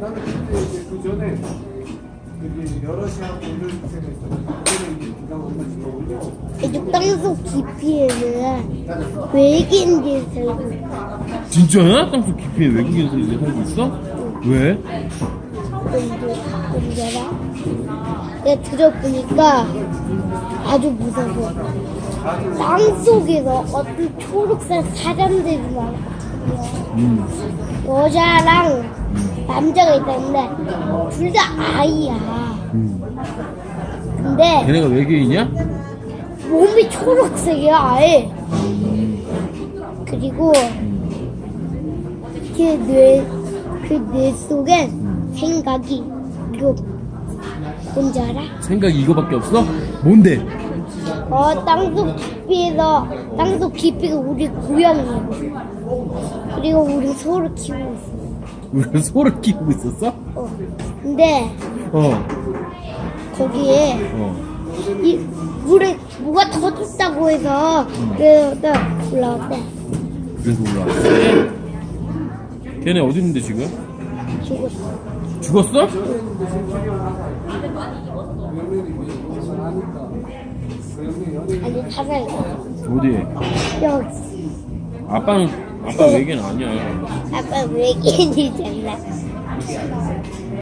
나는 그때 이제 그 전에 그게 여러 시간 올릴 때가 있었는데 그때는 이제 부담 없는 식으로 올리고 이쪽 땅속 깊이에는 외계인들이 살고 있어. 진짜야? 땅속 깊이에 외국인에서 이제 살고 있어? 왜? 뭔지라? 내가 들어보니까 아주 무서워. 땅속에서 어떤 초록색 사람들이 많거든요. 음. 여자랑 남자가 있다는데 둘 다 아이야. 음. 근데 걔네가 외계인이야? 몸이 초록색이야 아예. 그리고 그뇌그뇌 속엔 생각이 이거 뭔지 알아? 생각이 이거밖에 없어? 뭔데? 어 땅속 깊이에서 땅속 깊이가 우리 고향이야. 그리고 우리 소를 키우고 있어. 우리가 소를 키우고 있었어? 어. 근데 어. 거기에 어. 이 물에 뭐가 터졌다고 해서 그다 올라왔대. 그래서 올라왔어. 걔네 어디 있는데 지금? 죽었어. 죽었어? 아니 살아있어. 어디? 여기. 아빠는 아빠 외계인 아니야. 아빠 외계인이잖아.